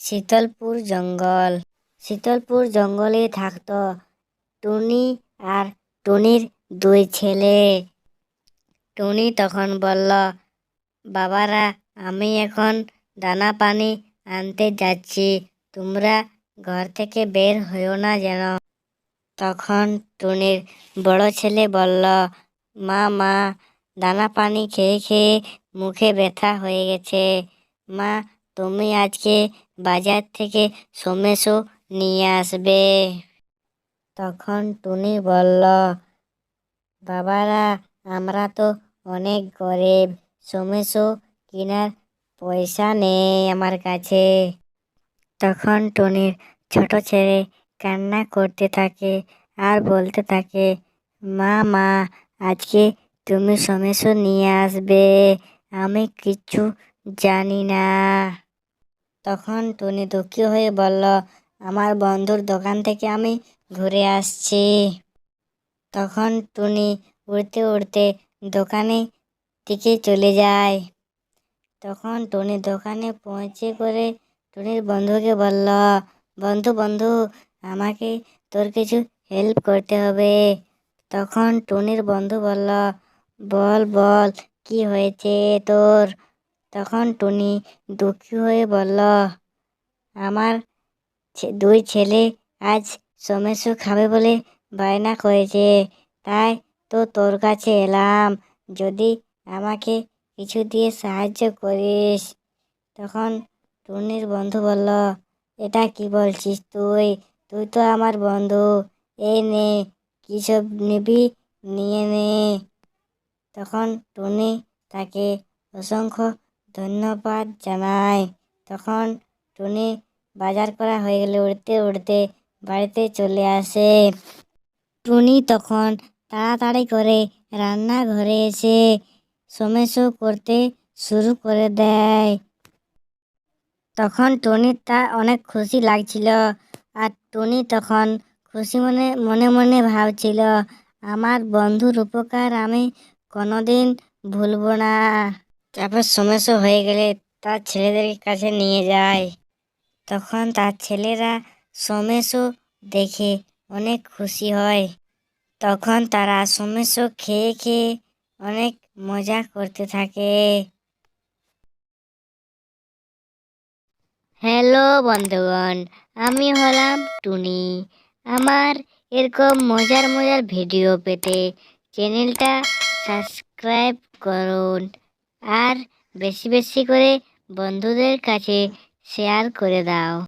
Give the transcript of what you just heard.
শীতলপুর জঙ্গল। শীতলপুর জঙ্গলে থাকতো টুনি আর টুনির দুই ছেলে। টুনি তখন বলল, বাবারা, আমি এখন দানা পানি আনতে যাচ্ছি। তোমরা ঘর থেকে বের হইও না যেন। তখন টুনির বড় ছেলে বলল, মা মা, দানা পানি খেয়ে খেয়ে মুখে ব্যথা হয়ে গেছে। মা তুমি আজকে বাজার থেকে সমেসো নিয়ে আসবে। তখন টুনি বলল, বাবারা, আমরা তো অনেক গরিব, সমেসো কেনার পয়সা নেই আমার কাছে। তখন টুনির ছোট ছেলে কান্না করতে থাকে আর বলতে থাকে মা মা আজকে তুমি সমেসো নিয়ে আসবে, আমি কিচ্ছু জানি না। তখন টুনি দুঃখী হয়ে বলল, আমার বন্ধুর দোকান থেকে আমি ঘুরে আসছি। তখন টুনি উড়তে উড়তে দোকানে দিকে চলে যায়। তখন টুনি দোকানে পৌঁছে করে টুনির বন্ধুকে বলল, বন্ধু বন্ধু, আমাকে তোর কিছু হেল্প করতে হবে। তখন টুনির বন্ধু বলল, বল বল, কি হয়েছে তোর? তখন টুনি দুঃখী হয়ে বলল, আমার দুই ছেলে আজ সমেসু খাবে বলে বায়না করেছে। তাই তো তোর কাছে এলাম। যদি আমাকে কিছু দিয়ে সাহায্য করিস। তখন টুনির বন্ধু বলল, এটা কি বলছিস তুই? তুই তো আমার বন্ধু। এই নে কী সব নিবি? নিয়ে নে। তখন টুনি তাকে অসংখ্য ধন্যবাদ জানায় তখন টুনি বাজার করা হয়ে গেলে উড়তে উড়তে বাড়িতে চলে আসে। টুনি তখন তাড়াতাড়ি করে রান্নাঘরে এসে সমেসো করতে শুরু করে দেয়। তখন টুনির তা অনেক খুশি লাগছিল আর টুনি তখন খুশি মনে মনে মনে ভাবছিল, আমার বন্ধুর উপকার আমি কোনোদিন ভুলবো না। তারপর সমস্যা হয়ে গেলে তার ছেলেদের কাছে নিয়ে যায়। তখন তার ছেলেরা সমেসও দেখে অনেক খুশি হয়। তখন তারা সমেসও খেয়ে খেয়ে অনেক মজা করতে থাকে। হ্যালো বন্ধুগণ, আমি হলাম টুনি। আমার এরকম মজার মজার ভিডিও পেতে চ্যানেলটা সাবস্ক্রাইব করুন। আর বেশি বেশি করে বন্ধুদের কাছে শেয়ার করে দাও।